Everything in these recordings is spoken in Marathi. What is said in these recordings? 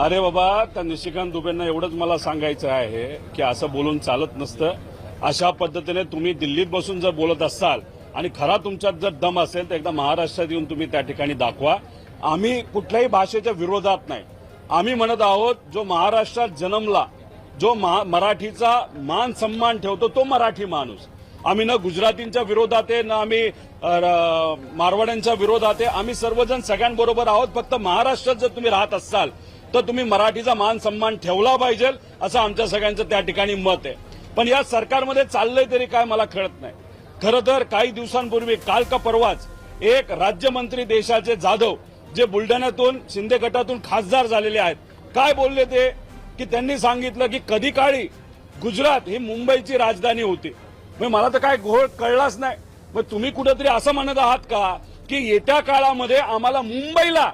अरे बाबा त्या निशिकांत दुबेंना एवढंच मला सांगायचं आहे की असं बोलून चालत नसतं. अशा पद्धतीने तुम्ही दिल्लीत बसून जर बोलत असाल आणि खरा तुमच्यात जर दम असेल तर एकदा महाराष्ट्रात येऊन तुम्ही त्या ठिकाणी दाखवा. आम्ही कुठल्याही भाषेच्या विरोधात नाही. आम्ही म्हणत आहोत जो महाराष्ट्रात जन्मला जो मराठीचा मान सन्मान ठेवतो तो मराठी माणूस. आम्ही न गुजरातींच्या विरोधात आहे ना आम्ही र- मारवाड्यांच्या विरोधात आहे. आम्ही सर्वजण सगळ्यांबरोबर आहोत. फक्त महाराष्ट्रात जर तुम्ही राहत असाल तर तुम्ही मराठीचा मान सन्मान ठेवला पाहिजे असं आमच्या सगळ्यांचं त्या ठिकाणी मत आहे. पण या सरकारमध्ये चाललंय तरी काय मला कळत नाही. खरं तर काही दिवसांपूर्वी काल का परवाच एक राज्यमंत्री देशाचे जाधव जे बुलढाण्यातून शिंदे गटातून खासदार झालेले आहेत काय बोलले ते? की त्यांनी सांगितलं की कधी काळी गुजरात ही मुंबईची राजधानी होती. मग मला तर काय घोळ कळलाच नाही. मग तुम्ही कुठेतरी असं म्हणत आहात का? की येत्या काळामध्ये आम्हाला मुंबईला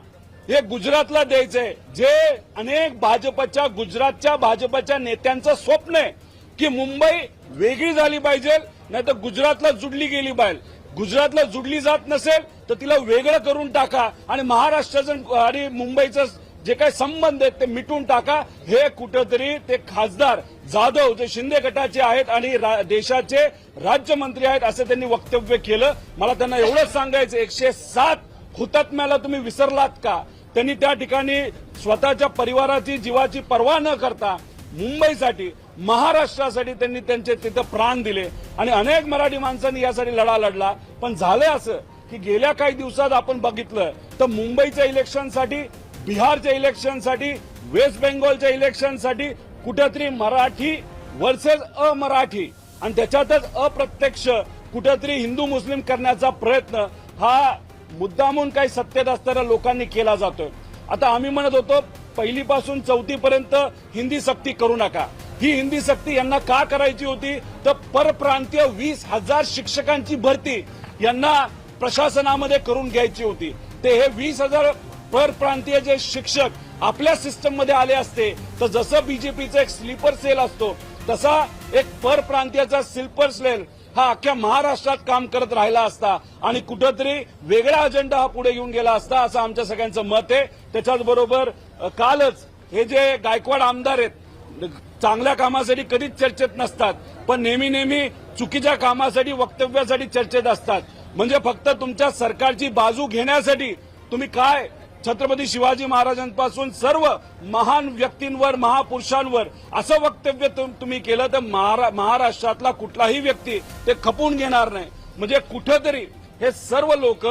हे गुजरातला द्यायचंय. जे अनेक भाजपच्या गुजरातच्या भाजपच्या नेत्यांचं स्वप्न आहे की मुंबई वेगळी झाली पाहिजे नाही तर गुजरातला जुडली गेली पाहिजे. गुजरातला जुडली जात नसेल तर तिला वेगळं करून टाका आणि महाराष्ट्राचं आणि मुंबईचं जे काही संबंध आहेत ते मिटून टाका. हे कुठंतरी ते खासदार जाधव जे शिंदे गटाचे आहेत आणि रा- देशाचे राज्यमंत्री आहेत असं त्यांनी वक्तव्य केलं. मला त्यांना एवढंच सांगायचं एकशे सात हुतात्म्याला तुम्ही विसरलात का? त्यांनी त्या ठिकाणी स्वतःच्या परिवाराची जीवाची पर्वा न करता मुंबईसाठी महाराष्ट्रासाठी त्यांनी त्यांचे तिथं प्राण दिले. आणि अनेक मराठी माणसांनी यासाठी लढा लढला. पण झालं असं की गेल्या काही दिवसात आपण बघितलं तर मुंबईच्या इलेक्शनसाठी बिहारच्या इलेक्शनसाठी वेस्ट बेंगॉलच्या इलेक्शनसाठी कुठेतरी मराठी वर्सेस अमराठी आणि त्याच्यातच अप्रत्यक्ष कुठेतरी हिंदू मुस्लिम करण्याचा प्रयत्न हा मुद्दामून काही सत्तेत असणाऱ्या लोकांनी केला जातोय. आता आम्ही म्हणत होतो पहिलीपासून चौथीपर्यंत हिंदी सक्ती करू नका. ही हिंदी सक्ती यांना का करायची होती? तर परप्रांतीय वीस हजार शिक्षकांची भरती यांना प्रशासनामध्ये करून घ्यायची होती. ते हे वीस हजार परप्रांतीय जे शिक्षक आपल्या सिस्टममध्ये आले असते तर जसं बीजेपीचं एक स्लीपर सेल असतो तसा एक परप्रांतीयाचा स्लीपर सेल हा अख्ख्या महाराष्ट्रात काम करत राहिला असता आणि कुठंतरी वेगळा अजेंडा हा पुढे घेऊन गेला असता असं आमच्या सगळ्यांचं मत आहे. त्याच्याच बरोबर कालच हे जे गायकवाड आमदार आहेत चांगल्या कामासाठी कधीच चर्चेत नसतात पण नेहमी नेहमी चुकीच्या कामासाठी वक्तव्यासाठी चर्चेत असतात. म्हणजे फक्त तुमच्या सरकारची बाजू घेण्यासाठी तुम्ही काय छत्रपती शिवाजी महाराजांपासून सर्व महान व्यक्तींवर महापुरुषांवर असं वक्तव्य तुम्ही केलं तर महारा- महाराष्ट्रातला कुठलाही व्यक्ती ते खपून घेणार नाही. म्हणजे कुठंतरी हे सर्व लोक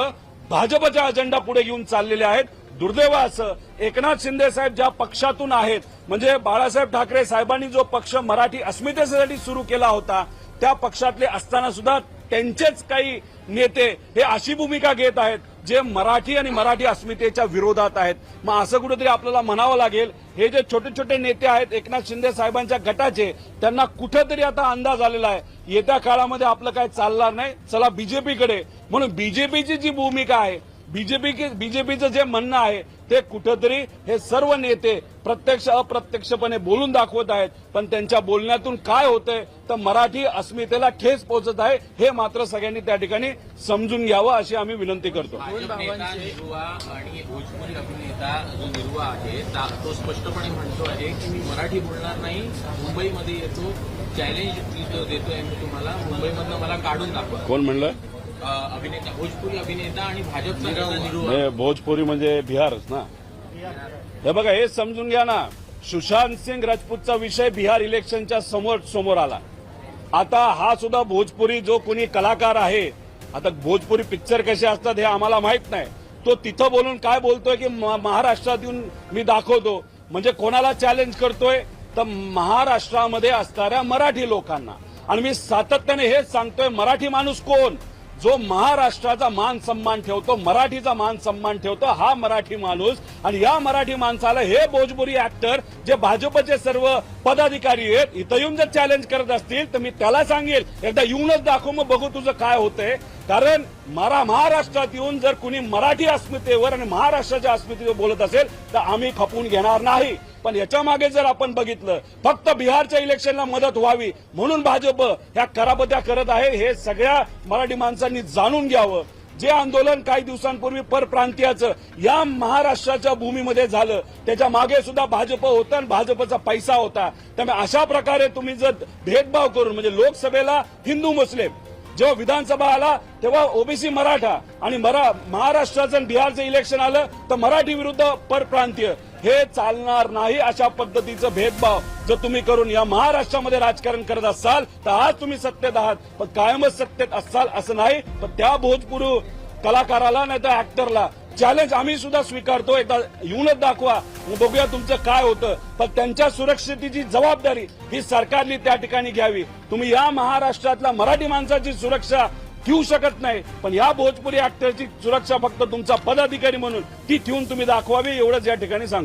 भाजपचा अजेंडा पुढे घेऊन चाललेले आहेत. दुर्दैव असं. एकनाथ शिंदे साहेब ज्या पक्षातून आहेत म्हणजे बाळासाहेब ठाकरे साहेबांनी जो पक्ष मराठी अस्मितेसाठी सुरू केला होता त्या पक्षातले असताना सुद्धा त्यांचेच काही नेते हे अशी भूमिका घेत आहेत. जे मराठी आणि मराठी अस्मितेच्या विरोधात आहेत. मग असं कुठेतरी आपल्याला म्हणावं लागेल हे जे छोटे छोटे नेते आहेत एकनाथ शिंदे साहेबांच्या गटाचे त्यांना कुठेतरी आता अंदाज आलेला आहे. येत्या काळामध्ये आपलं काय चालणार नाही चला बीजेपीकडे. म्हणून बीजेपीची जी भूमिका आहे बीजेपी बीजेपीचं जे म्हणणं आहे ते कुठंतरी हे सर्व नेते प्रत्यक्ष अप्रत्यक्षपणे बोलून दाखवत आहेत. पण त्यांच्या बोलण्यातून काय होतंय तर मराठी अस्मितेला ठेस पोहोचत आहे हे मात्र सगळ्यांनी त्या ठिकाणी समजून घ्यावं अशी आम्ही विनंती करतो. आणि भोजपुरी अभिनेता जो निरुवा आहे ता- स्पष्टपणे म्हणतो आहे की मी मराठी बोलणार नाही मुंबईमध्ये येतो चॅलेंज देतोय मी तुम्हाला मुंबईमधनं मला काढून दाखवा. कोण म्हणलं? अभिनेता भोजपुरी अभिनेता आणि भाजपचा भोजपुरी म्हणजे बिहारच ना? हे बघा हे समजून घ्या ना. सुशांत सिंग राजपूतचा विषय बिहार इलेक्शनच्या समोर समोर आला. आता हा सुद्धा भोजपुरी जो कोणी कलाकार आहे आता भोजपुरी पिक्चर कसे असतात हे आम्हाला माहीत नाही. तो तिथं बोलून काय बोलतोय की महाराष्ट्रात येऊन मी दाखवतो. म्हणजे कोणाला चॅलेंज करतोय? तर महाराष्ट्रामध्ये असणाऱ्या मराठी लोकांना. आणि मी सातत्याने हेच सांगतोय मराठी माणूस कोण? जो महाराष्ट्राचा मान सन्मान ठेवतो मराठीचा मान सन्मान ठेवतो हा मराठी माणूस. आणि या मराठी माणसाला हे भोजपुरी ऍक्टर जे भाजपचे सर्व पदाधिकारी आहेत इथं येऊन जर चॅलेंज करत असतील तर मी त्याला सांगेल. एकदा येऊनच दाखव मग बघू तुझं काय होतंय. कारण मला महाराष्ट्रात येऊन जर कुणी मराठी अस्मितेवर आणि महाराष्ट्राच्या अस्मितेवर बोलत असेल तर आम्ही खपून घेणार नाही. पण याच्या मागे जर आपण बघितलं फक्त बिहारच्या इलेक्शनला मदत व्हावी म्हणून भाजप ह्या करापत्या करत आहे हे सगळ्या मराठी माणसांनी जाणून घ्यावं. जे आंदोलन काही दिवसांपूर्वी परप्रांतीयाचं या महाराष्ट्राच्या भूमीमध्ये झालं. त्याच्यामागे सुद्धा भाजप होतं आणि भाजपचा पैसा होता. त्यामुळे अशा प्रकारे तुम्ही जर भेदभाव करून म्हणजे लोकसभेला हिंदू मुस्लिम जेव्हा विधानसभा आला तेव्हा ओबीसी मराठा आणि मरा महाराष्ट्राचं आणि बिहारचं इलेक्शन आलं तर मराठी विरुद्ध परप्रांतीय. हे चालणार नाही अशा पद्धतीचं भेदभाव जर तुम्ही करून या महाराष्ट्रामध्ये राजकारण करत असाल तर आज तुम्ही सत्तेत आहात. पण कायमच सत्तेत असाल असं नाही पण त्या भोजपुरू कलाकाराला नाही तर ऍक्टरला चॅलेंज आम्ही सुद्धा स्वीकारतो. एकदा येऊनच दाखवा. बघूया तुमचं काय होतं. पण त्यांच्या सुरक्षितेची जबाबदारी ही सरकारने त्या ठिकाणी घ्यावी. तुम्ही या महाराष्ट्रातल्या मराठी माणसाची सुरक्षा ठेवू शकत नाही. पण या भोजपुरी ऍक्टरची सुरक्षा फक्त तुमचा पदाधिकारी म्हणून ती ठेवून तुम्ही दाखवावी एवढंच या ठिकाणी सांगतो.